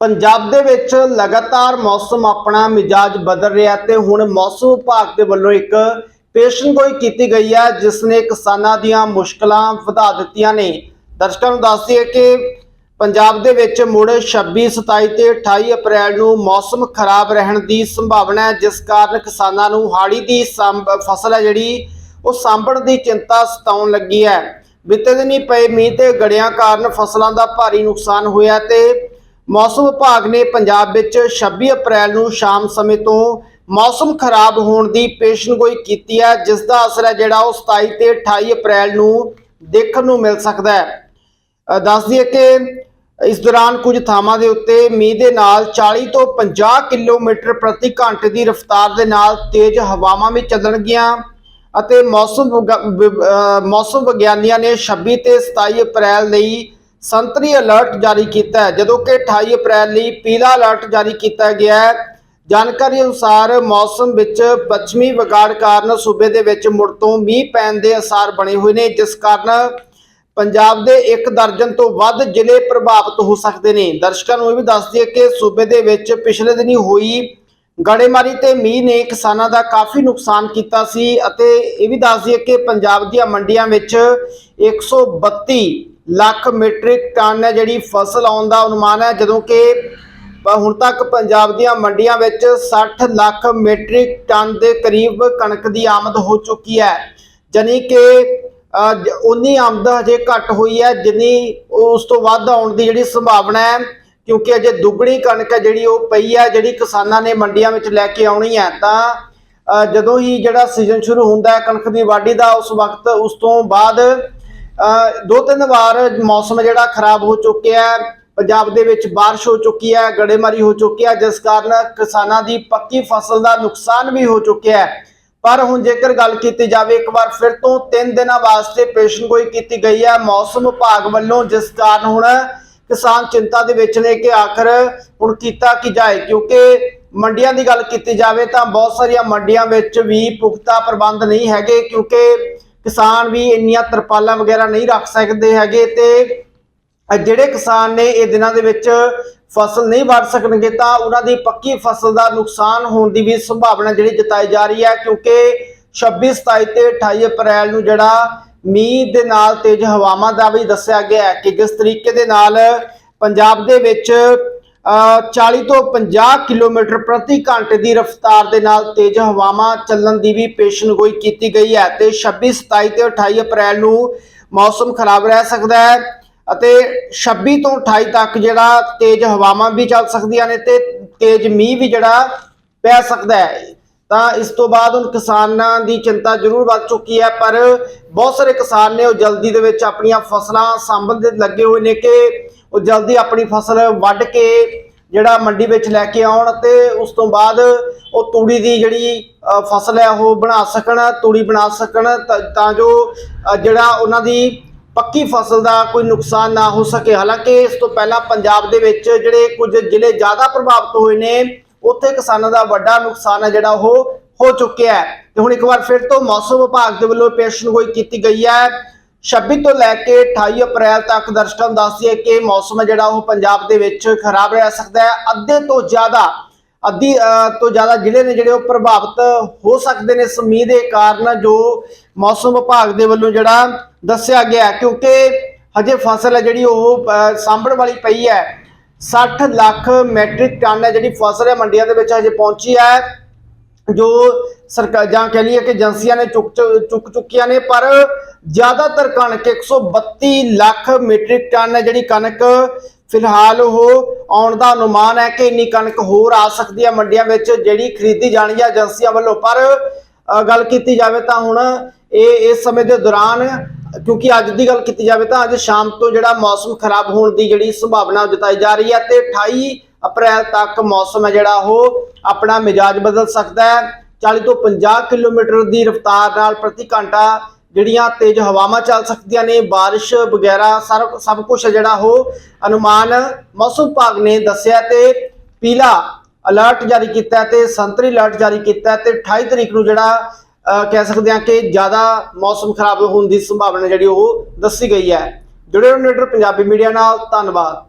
ਪੰਜਾਬ ਦੇ ਵਿੱਚ ਲਗਾਤਾਰ ਮੌਸਮ ਆਪਣਾ ਮਿਜਾਜ ਬਦਲ ਰਿਹਾ ਤੇ ਹੁਣ ਮੌਸਮ ਵਿਭਾਗ ਦੇ ਵੱਲੋਂ ਇੱਕ ਪੇਸ਼ਨਗੋਈ ਕੀਤੀ ਗਈ ਹੈ ਜਿਸ ਨੇ ਕਿਸਾਨਾਂ ਦੀਆਂ ਮੁਸ਼ਕਲਾਂ ਵਧਾ ਦਿੱਤੀਆਂ ਨੇ। ਦਰਸ਼ਕਾਂ ਨੂੰ ਦੱਸ ਦਈਏ ਕਿ ਪੰਜਾਬ ਦੇ ਵਿੱਚ ਮੁੜ 26 27 ਤੇ 28 ਅਪ੍ਰੈਲ ਨੂੰ ਮੌਸਮ ਖਰਾਬ ਰਹਿਣ ਦੀ ਸੰਭਾਵਨਾ ਹੈ, ਜਿਸ ਕਾਰਨ ਕਿਸਾਨਾਂ ਨੂੰ ਹਾੜੀ ਦੀ ਸੰਭ- ਫਸਲ ਹੈ ਜਿਹੜੀ, ਉਹ ਸਾਂਭਣ ਦੀ ਚਿੰਤਾ ਸਤਾਉਣ ਲੱਗੀ ਹੈ। ਬੀਤੇ ਦਿਨੀ ਪਏ ਮੀਂਹ ਤੇ ਗੜਿਆਂ ਕਾਰਨ ਫਸਲਾਂ ਦਾ ਭਾਰੀ ਨੁਕਸਾਨ ਹੋਇਆ ਤੇ ਮੌਸਮ ਵਿਭਾਗ ਨੇ ਪੰਜਾਬ ਵਿੱਚ 26 ਅਪ੍ਰੈਲ ਨੂੰ ਸ਼ਾਮ ਸਮੇਂ ਤੋਂ ਮੌਸਮ ਖਰਾਬ ਹੋਣ ਦੀ ਪੇਸ਼ਨਗੋਈ ਕੀਤੀ ਹੈ, ਜਿਸ ਦਾ ਅਸਰ ਹੈ ਜਿਹੜਾ ਉਹ 27 ਤੇ 28 ਅਪ੍ਰੈਲ ਨੂੰ ਦੇਖਣ ਨੂੰ ਮਿਲ ਸਕਦਾ ਹੈ। ਦੱਸ ਦਈਏ ਕਿ ਇਸ ਦੌਰਾਨ ਕੁਝ ਥਾਵਾਂ ਦੇ ਉੱਤੇ ਮੀਂਹ ਦੇ ਨਾਲ 40 ਤੋਂ 50 ਕਿਲੋਮੀਟਰ ਪ੍ਰਤੀ ਘੰਟੇ ਦੀ ਰਫ਼ਤਾਰ ਦੇ ਨਾਲ ਤੇਜ਼ ਹਵਾਵਾਂ ਵੀ ਚੱਲਣਗੀਆਂ ਅਤੇ ਮੌਸਮ ਵਿਗ- ਵਿ- ਮੌਸਮ ਵਿਗਿਆਨੀਆਂ ਨੇ 26 ਤੇ 27 ਅਪ੍ਰੈਲ ਲਈ ਸੰਤਰੀ ਅਲਰਟ ਜਾਰੀ ਕੀਤਾ ਹੈ। ਜਦੋਂ ਕਿ 28 ਅਪ੍ਰੈਲ ਲਈ ਪੀਲਾ ਅਲਰਟ ਜਾਰੀ ਕੀਤਾ ਗਿਆ ਹੈ। ਜਾਣਕਾਰੀ ਅਨੁਸਾਰ ਮੌਸਮ ਵਿੱਚ ਪੱਛਮੀ ਵਿਗਾੜ ਕਾਰਨ ਸੂਬੇ ਦੇ ਵਿੱਚ ਮੁੜ ਤੋਂ ਮੀਂਹ ਪੈਣ ਦੇ ਅਸਾਰ ਬਣੇ ਹੋਏ ਨੇ, ਜਿਸ ਕਾਰਨ ਪੰਜਾਬ ਦੇ ਇੱਕ ਦਰਜਨ ਤੋਂ ਵੱਧ ਜ਼ਿਲ੍ਹੇ ਪ੍ਰਭਾਵਿਤ ਹੋ ਸਕਦੇ ਨੇ। ਦਰਸ਼ਕਾਂ ਨੂੰ ਇਹ ਵੀ ਦੱਸ ਦਈਏ ਕਿ ਸੂਬੇ ਦੇ ਵਿੱਚ ਪਿਛਲੇ ਦਿਨੀ ਹੋਈ ਗੜੇਮਾਰੀ ਤੇ ਮੀਂਹ ਨੇ ਕਿਸਾਨਾਂ ਦਾ ਕਾਫੀ ਨੁਕਸਾਨ ਕੀਤਾ ਸੀ ਅਤੇ ਇਹ ਵੀ ਦੱਸ ਦਈਏ ਕਿ ਪੰਜਾਬ ਦੀਆਂ ਮੰਡੀਆਂ ਵਿੱਚ 132 ਲੱਖ ਮੀਟ੍ਰਿਕ ਟਨ ਹੈ ਜਿਹੜੀ ਫਸਲ ਆਉਣ ਦਾ ਅਨੁਮਾਨ ਹੈ ਜਦੋਂ ਕਿ ਹੁਣ ਤੱਕ ਪੰਜਾਬ ਦੀਆਂ ਮੰਡੀਆਂ ਵਿੱਚ 60 ਲੱਖ ਮੀਟ੍ਰਿਕ ਟਨ ਦੇ ਕਰੀਬ ਕਣਕ ਦੀ ਆਮਦ ਹੋ ਚੁੱਕੀ ਹੈ। ਜਾਣੀ ਕਿ ਉਨੀ ਆਮਦ ਹਜੇ ਘੱਟ ਹੋਈ ਹੈ ਜਿੰਨੀ ਉਸ ਤੋਂ ਵੱਧ ਆਉਣ ਦੀ ਜਿਹੜੀ ਸੰਭਾਵਨਾ ਹੈ ਕਿਉਂਕਿ ਅਜੇ ਦੁੱਗਣੀ ਕਣਕ ਹੈ ਜਿਹੜੀ ਉਹ ਪਈ ਹੈ ਜਿਹੜੀ ਕਿਸਾਨਾਂ ਨੇ ਮੰਡੀਆਂ ਵਿੱਚ ਲੈ ਕੇ ਆਉਣੀ ਹੈ। ਤਾਂ ਅ, ਜਦੋਂ ਹੀ ਜਿਹੜਾ ਸੀਜ਼ਨ ਸ਼ੁਰੂ ਹੁੰਦਾ ਹੈ ਕਣਕ ਦੀ ਵਾਢੀ ਦਾ ਉਸ ਵਕਤ ਉਸ ਤੋਂ ਬਾਅਦ ਦੋ ਤਿੰਨ ਵਾਰ ਮੌਸਮ ਜਿਹੜਾ ਖਰਾਬ ਹੋ ਚੁੱਕਿਆ ਹੈ ਪੰਜਾਬ ਦੇ ਵਿੱਚ بارش ਹੋ ਚੁੱਕੀ ਹੈ ਗੜੇਮਾਰੀ ਹੋ ਚੁੱਕੀ ਹੈ ਜਿਸ ਕਾਰਨ ਕਿਸਾਨਾਂ ਦੀ ਪੱਕੀ ਫਸਲ ਦਾ ਨੁਕਸਾਨ ਵੀ ਹੋ ਚੁੱਕਿਆ ਹੈ ਪਰ ਹੁਣ ਜੇਕਰ ਗੱਲ ਕੀਤੀ ਜਾਵੇ ਇੱਕ ਵਾਰ ਫਿਰ ਤੋਂ 3 ਦਿਨਾਂ ਵਾਸਤੇ ਪੇਸ਼ਨਗੋਈ ਕੀਤੀ ਗਈ ਹੈ ਮੌਸਮ ਵਿਭਾਗ ਵੱਲੋਂ ਜਿਸ ਕਾਰਨ ਹੁਣ ਕਿਸਾਨ ਚਿੰਤਾ ਦੇ ਵਿੱਚ ਨੇ ਕਿ ਆਖਰ ਹੁਣ ਕੀਤਾ ਕੀ ਜਾਏ ਕਿਉਂਕਿ ਮੰਡੀਆਂ ਦੀ ਗੱਲ ਕੀਤੀ ਜਾਵੇ ਤਾਂ ਬਹੁਤ ਸਾਰੀਆਂ ਮੰਡੀਆਂ ਵਿੱਚ ਵੀ ਪੁਖਤਾ ਪ੍ਰਬੰਧ ਨਹੀਂ ਹੈਗੇ ਕਿਉਂਕਿ ਕਿਸਾਨ ਵੀ ਇੰਨੀਆਂ ਤਰਪਾਲਾਂ ਵਗੈਰਾ ਨਹੀਂ ਰੱਖ ਸਕਦੇ ਹੈਗੇ ਤੇ ਜਿਹੜੇ ਕਿਸਾਨ ਨੇ ਇਹ ਦਿਨਾਂ ਦੇ ਵਿੱਚ ਫਸਲ ਨਹੀਂ ਵੱਢ ਸਕਣਗੇ ਤਾਂ ਉਹਨਾਂ ਦੀ ਪੱਕੀ ਫਸਲ ਦਾ ਨੁਕਸਾਨ ਹੋਣ ਦੀ ਵੀ ਸੰਭਾਵਨਾ ਜਿਹੜੀ ਜਤਾਈ ਜਾ ਰਹੀ ਹੈ, ਕਿਉਂਕਿ 26 27 ਤੇ 28 ਅਪ੍ਰੈਲ ਨੂੰ ਜਿਹੜਾ ਮੀਂਹ ਦੇ ਨਾਲ ਤੇਜ਼ ਹਵਾਵਾਂ ਦਾ ਵੀ ਦੱਸਿਆ ਗਿਆ ਹੈ ਕਿ ਕਿਸ ਤਰੀਕੇ ਦੇ ਨਾਲ ਪੰਜਾਬ ਦੇ ਵਿੱਚ 40 ਤੋਂ 50 ਕਿਲੋਮੀਟਰ ਪ੍ਰਤੀ ਘੰਟੇ ਦੀ ਰਫ਼ਤਾਰ ਦੇ ਨਾਲ ਤੇਜ਼ ਹਵਾਵਾਂ ਚੱਲਣ ਦੀ ਵੀ ਪੇਸ਼ਨਗੋਈ ਕੀਤੀ ਗਈ ਹੈ ਤੇ 26 27 ਤੇ 28 ਅਪ੍ਰੈਲ ਨੂੰ ਮੌਸਮ ਖਰਾਬ ਰਹਿ ਸਕਦਾ ਹੈ ਅਤੇ 26 ਤੋਂ 28 ਤੱਕ ਜਿਹੜਾ ਤੇਜ਼ ਹਵਾਵਾਂ ਵੀ ਚੱਲ ਸਕਦੀਆਂ ਨੇ ਤੇ ਤੇਜ਼ ਮੀਂਹ ਵੀ ਜਿਹੜਾ ਪੈ ਸਕਦਾ ਹੈ। ਤਾਂ ਇਸ ਤੋਂ ਬਾਅਦ ਹੁਣ ਕਿਸਾਨਾਂ ਦੀ ਚਿੰਤਾ ਜ਼ਰੂਰ ਵੱਧ ਚੁੱਕੀ ਹੈ, ਪਰ ਬਹੁਤ ਸਾਰੇ ਕਿਸਾਨ ਨੇ ਉਹ ਜਲਦੀ ਦੇ ਵਿੱਚ ਆਪਣੀਆਂ ਫਸਲਾਂ ਸਾਂਭਣ ਲੱਗੇ ਹੋਏ ਨੇ ਕਿ ਉਹ ਜਲਦੀ ਆਪਣੀ ਫਸਲ ਵੱਢ ਕੇ ਜਿਹੜਾ ਮੰਡੀ ਵਿੱਚ ਲੈ ਕੇ ਆਉਣ ਤੇ ਉਸ ਤੋਂ ਬਾਅਦ ਉਹ ਤੂੜੀ ਦੀ ਜਿਹੜੀ ਫਸਲ ਹੈ ਉਹ ਬਣਾ ਸਕਣ, ਤੂੜੀ ਬਣਾ ਸਕਣ ਤਾਂ- ਤਾਂ ਜੋ ਜਿਹੜਾ ਉਹਨਾਂ ਦੀ ਪੱਕੀ ਫਸਲ ਦਾ ਕੋਈ ਨੁਕਸਾਨ ਨਾ ਹੋ ਸਕੇ। ਹਾਲਾਂਕਿ ਇਸ ਤੋਂ ਪਹਿਲਾਂ ਪੰਜਾਬ ਦੇ ਵਿੱਚ ਜਿਹੜੇ ਕੁਝ ਜ਼ਿਲ੍ਹੇ ਜ਼ਿਆਦਾ ਪ੍ਰਭਾਵਿਤ ਹੋਏ ਨੇ ਉੱਥੇ ਕਿਸਾਨਾਂ ਦਾ ਵੱਡਾ ਨੁਕਸਾਨ ਹੈ ਜਿਹੜਾ ਉਹ ਹੋ ਚੁੱਕਿਆ ਹੈ। ਤੇ ਹੁਣ ਇੱਕ ਵਾਰ ਫਿਰ ਤੋਂ ਮੌਸਮ ਵਿਭਾਗ ਦੇ ਵੱਲੋਂ ਪੇਸ਼ਨਗੋਈ ਕੀਤੀ ਗਈ ਹੈ। 26 ਤੋਂ ਲੈ ਕੇ 28 ਅਪ੍ਰੈਲ ਤੱਕ ਦਰਸ਼ਕਾਂ ਨੂੰ ਦੱਸ ਦਈਏ ਕਿ ਮੌਸਮ ਹੈ ਜਿਹੜਾ ਉਹ ਪੰਜਾਬ ਦੇ ਵਿੱਚ ਖਰਾਬ ਰਹਿ ਸਕਦਾ ਹੈ। ਅੱਧੇ ਤੋਂ ਜ਼ਿਆਦਾ, ਅੱਧੀ ਤੋਂ ਜ਼ਿਆਦਾ ਜ਼ਿਲ੍ਹੇ ਨੇ ਜਿਹੜੇ ਉਹ ਪ੍ਰਭਾਵਿਤ ਹੋ ਸਕਦੇ ਨੇ। ਇਸ ਮੀਂਹ ਦੇ ਕਾਰਨ ਜੋ ਮੌਸਮ ਵਿਭਾਗ ਦੇ ਵੱਲੋਂ ਜਿਹੜਾ ਦੱਸਿਆ ਗਿਆ ਕਿਉਂਕਿ ਹਜੇ ਫਸਲ ਹੈ ਜਿਹੜੀ ਉਹ ਸਾਂਭਣ ਵਾਲੀ ਪਈ ਹੈ। 60 ਲੱਖ ਮੈਟ੍ਰਿਕ ਟਨ ਹੈ ਜਿਹੜੀ ਫਸਲ ਹੈ ਮੰਡੀਆਂ ਦੇ ਵਿੱਚ ਹਜੇ ਪਹੁੰਚੀ ਹੈ, ਜੋ ਸਰਕਾਰ ਜਾਂ ਕਹ ਲਈਏ ਕਿ ਏਜੰਸੀਆਂ ਨੇ ਚੁੱਕ ਚੁੱਕ ਚੁੱਕੀਆਂ ਨੇ, ਪਰ ਜ਼ਿਆਦਾਤਰ ਕਣਕ 132 ਲੱਖ ਮੀਟ੍ਰਿਕ ਟਨ ਹੈ ਜਿਹੜੀ ਕਣਕ ਫਿਲਹਾਲ ਉਹ ਆਉਣ ਦਾ ਅਨੁਮਾਨ ਹੈ ਕਿ ਇੰਨੀ ਕਣਕ ਹੋਰ ਆ ਸਕਦੀ ਹੈ ਮੰਡੀਆਂ ਵਿੱਚ ਜਿਹੜੀ ਖਰੀਦੀ ਜਾਣੀ ਹੈ ਏਜੰਸੀਆਂ ਵੱਲੋਂ, ਪਰ ਗੱਲ ਕੀਤੀ ਜਾਵੇ ਤਾਂ ਹੁਣ ਇਹ, ਇਸ ਸਮੇਂ ਦੇ ਦੌਰਾਨ ਕਿਉਂਕਿ ਅੱਜ ਦੀ ਗੱਲ ਕੀਤੀ ਜਾਵੇ ਤਾਂ ਅੱਜ ਸ਼ਾਮ ਤੋਂ ਜਿਹੜਾ ਮੌਸਮ ਖਰਾਬ ਹੋਣ ਦੀ ਜਿਹੜੀ ਸੰਭਾਵਨਾ ਜਤਾਈ ਜਾ ਰਹੀ ਹੈ ਤੇ 28 ਅਪ੍ਰੈਲ ਤੱਕ ਮੌਸਮ ਹੈ ਜਿਹੜਾ ਉਹ ਆਪਣਾ ਮਿਜਾਜ ਬਦਲ ਸਕਦਾ ਹੈ। 40 ਤੋਂ 50 ਕਿਲੋਮੀਟਰ ਦੀ ਰਫ਼ਤਾਰ ਨਾਲ ਪ੍ਰਤੀ ਘੰਟਾ ਜਿਹੜੀਆਂ ਤੇਜ਼ ਹਵਾਵਾਂ ਚੱਲ ਸਕਦੀਆਂ ਨੇ, ਬਾਰਿਸ਼ ਵਗੈਰਾ ਸਾਰਾ ਸਭ ਕੁਝ ਜਿਹੜਾ ਉਹ ਅਨੁਮਾਨ ਮੌਸਮ ਵਿਭਾਗ ਨੇ ਦੱਸਿਆ ਤੇ ਪੀਲਾ ਅਲਰਟ ਜਾਰੀ ਕੀਤਾ ਹੈ ਤੇ ਸੰਤਰੀ ਅਲਰਟ ਜਾਰੀ ਕੀਤਾ ਤੇ 28 ਤਰੀਕ ਨੂੰ ਜਿਹੜਾ ਕਹਿ ਸਕਦੇ ਹਾਂ ਕਿ ਜ਼ਿਆਦਾ ਮੌਸਮ ਖਰਾਬ ਹੋਣ ਦੀ ਸੰਭਾਵਨਾ ਜਿਹੜੀ ਉਹ ਦੱਸੀ ਗਈ ਹੈ। ਜੁੜੇ ਰਹੋ ਨਿਡਰ ਪੰਜਾਬੀ ਮੀਡੀਆ ਨਾਲ। ਧੰਨਵਾਦ।